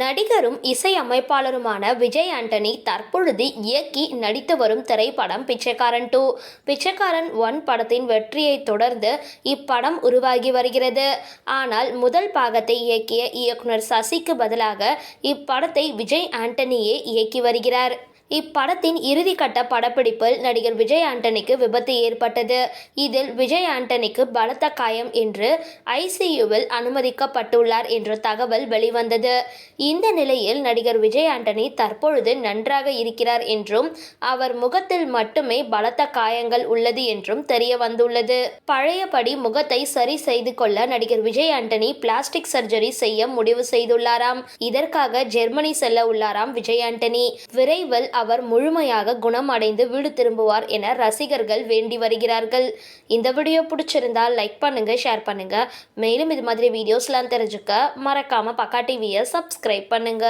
நடிகரும் இசையமைப்பாளருமான விஜய் ஆண்டனி தற்பொழுது இயக்கி நடித்து வரும் திரைப்படம் பிச்சைக்காரன் டூ. பிச்சைக்காரன் ஒன் படத்தின் வெற்றியை தொடர்ந்து இப்படம் உருவாகி வருகிறது. ஆனால் முதல் பாகத்தை இயக்கிய இயக்குனர் சசிக்கு பதிலாக இப்படத்தை விஜய் ஆண்டனியே இயக்கி வருகிறார். இப்படத்தின் இறுதிக்கட்ட படப்பிடிப்பில் நடிகர் விஜய் ஆண்டனிக்கு விபத்து ஏற்பட்டது. இதில் விஜய் ஆண்டனிக்கு பலத்த காயம் என்று ஐசியூவில் அனுமதிக்கப்பட்டுள்ளார் என்ற தகவல் வெளிவந்தது. இந்த நிலையில் நடிகர் விஜய் ஆண்டனி தற்பொழுது நன்றாக இருக்கிறார் என்றும் அவர் முகத்தில் மட்டுமே பலத்த காயங்கள் உள்ளது என்றும் தெரிய வந்துள்ளது. பழையபடி முகத்தை சரி செய்து கொள்ள நடிகர் விஜய் ஆண்டனி பிளாஸ்டிக் சர்ஜரி செய்ய முடிவு செய்துள்ளாராம். இதற்காக ஜெர்மனி செல்ல உள்ளாராம் விஜய் ஆண்டனி. விரைவில் அவர் முழுமையாக குணமடைந்து வீடு திரும்புவார் என ரசிகர்கள் வேண்டி வருகிறார்கள். இந்த வீடியோ பிடிச்சிருந்தால் லைக் பண்ணுங்க ஷேர் பண்ணுங்க. மேலும் இது மாதிரி வீடியோஸ்லாம் தெரிஞ்சுக்க மறக்காம பக்கா டிவியை சப்ஸ்கிரைப் பண்ணுங்க.